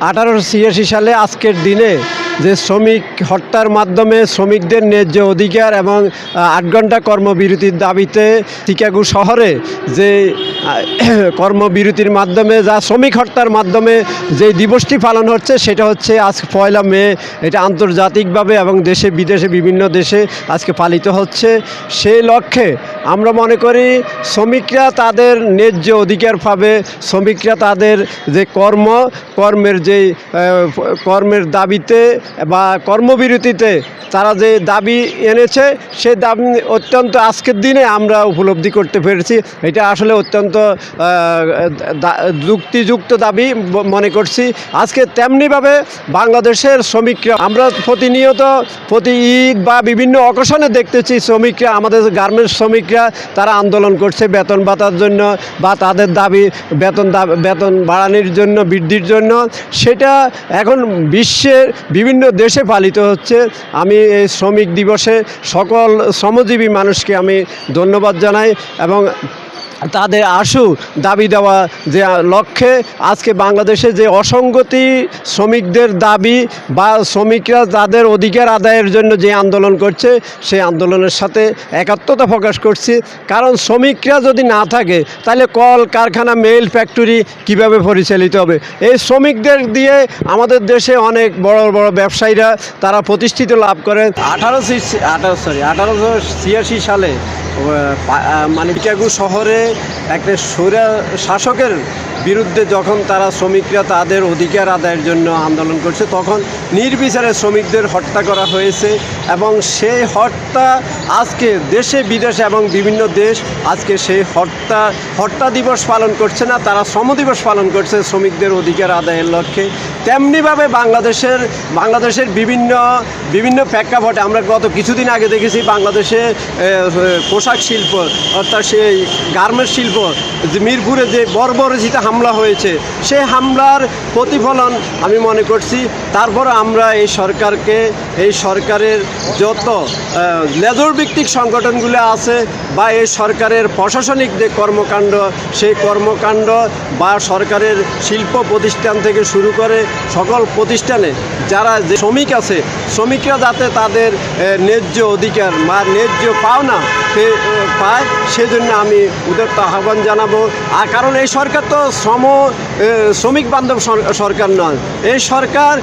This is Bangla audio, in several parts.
আঠারোশো ছিয়াশি সালে আজকের দিনে যে শ্রমিক হত্যার মাধ্যমে শ্রমিকদের ন্যায্য অধিকার এবং আট ঘণ্টা কর্মবিরতির দাবিতে চিকাগো শহরে যে কর্মবিরতির মাধ্যমে যা শ্রমিক হত্যার মাধ্যমে যে দিবসটি পালন হচ্ছে, সেটা হচ্ছে আজ পয়লা মে। এটা আন্তর্জাতিকভাবে এবং দেশে, বিদেশে, বিভিন্ন দেশে আজকে পালিত হচ্ছে। সেই লক্ষ্যে আমরা মনে করি শ্রমিকরা তাদের ন্যায্য অধিকার পাবে। শ্রমিকরা তাদের যে কর্ম, কর্মের যে কর্মের দাবিতে বা কর্মবিরতিতে তারা যে দাবি এনেছে সে দাবি অত্যন্ত আজকের দিনে আমরা উপলব্ধি করতে পেরেছি। এটা আসলে অত্যন্ত যুক্তিযুক্ত দাবি মনে করছি। আজকে তেমনিভাবে বাংলাদেশের শ্রমিকরা, আমরা প্রতিনিয়ত প্রতি ঈদ বা বিভিন্ন অকেশনে দেখতেছি শ্রমিকরা, আমাদের গার্মেন্টস শ্রমিকরা, তারা আন্দোলন করছে বেতন ভাতার জন্য বা তাদের দাবি বেতন বেতন বাড়ানোর জন্য, বৃদ্ধির জন্য। সেটা এখন বিশ্বের বিভিন্ন দেশে পালিত হচ্ছে। আমি এই শ্রমিক দিবসে সকল শ্রমজীবী মানুষকে আমি ধন্যবাদ জানাই এবং তাদের আশু দাবি দেওয়া যে লক্ষ্যে আজকে বাংলাদেশে যে অসঙ্গতি শ্রমিকদের দাবি বা শ্রমিকরা তাদের অধিকার আদায়ের জন্য যে আন্দোলন করছে, সেই আন্দোলনের সাথে একাত্মতা প্রকাশ করছি। কারণ শ্রমিকরা যদি না থাকে, তাহলে কল, কারখানা মেল ফ্যাক্টরি কীভাবে পরিচালিত হবে? এই শ্রমিকদের দিয়ে আমাদের দেশে অনেক বড় বড় ব্যবসায়ীরা তারা প্রতিষ্ঠিত লাভ করেন। আঠারোশো আঠারো সরি আঠারোশো ছিয়াশি সালে মানে শহরে একটা সুরা শাসকের বিরুদ্ধে যখন তারা শ্রমিকরা তাদের অধিকার আদায়ের জন্য আন্দোলন করছে, তখন নির্বিচারে শ্রমিকদের হত্যা করা হয়েছে। এবং সেই হত্যা আজকে দেশে, বিদেশে এবং বিভিন্ন দেশ আজকে সেই হত্যা হত্যা দিবস পালন করছে না, তারা শ্রম দিবস পালন করছে শ্রমিকদের অধিকার আদায়ের লক্ষ্যে। তেমনিভাবে বাংলাদেশের বাংলাদেশের বিভিন্ন বিভিন্ন প্রেক্ষাপটে আমরা গত কিছুদিন আগে দেখেছি বাংলাদেশে পোশাক শিল্প, অর্থাৎ সেই গার্মেন্টস শিল্প মিরপুরে যে বর্বরচিত হামলা হয়েছে, সেই হামলার প্রতিফলন আমি মনে করছি। তারপর আমরা এই সরকারকে, এই সরকারের যত লেজর ভিত্তিক সংগঠনগুলো আছে বা এই সরকারের প্রশাসনিক যে কর্মকাণ্ড, সেই কর্মকাণ্ড বা সরকারের শিল্প প্রতিষ্ঠান থেকে শুরু করে সকল প্রতিষ্ঠানে যারা যে শ্রমিক আছে, শ্রমিকরা যাতে তাদের ন্যায্য অধিকার বা ন্যায্য পাওনা পায়, সেজন্য আমি উদারত আহ্বান জানাব। আর কারণ এই সরকার তো শ্রম শ্রমিক বান্ধব সরকার নয়। এই সরকার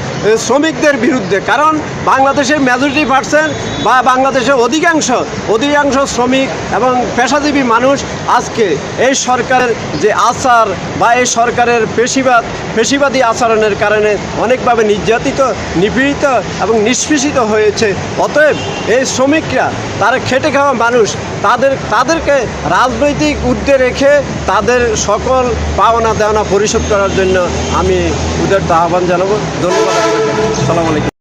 শ্রমিকদের বিরুদ্ধে, কারণ বাংলাদেশের মেজরিটি পার্সেন্ট বা বাংলাদেশের অধিকাংশ অধিকাংশ শ্রমিক এবং পেশাজীবী মানুষ আজকে এই সরকারের যে আচার বা এই সরকারের পেশিবাদ পেশিবাদী আচরণের কারণে অনেকভাবে নির্যাতিত, নিপীড়িত এবং নিষ্পেষিত হয়েছে। অতএব এই শ্রমিকরা, তারা খেটে খাওয়া মানুষ, তাদের, তাদেরকে রাজনৈতিক উদ্দে রেখে তাদের সকল পাওনা দেওনা পরিশোধ করার জন্য আমি উদারত আহ্বান জানাব। ধন্যবাদ। সালাম আলাইকুম।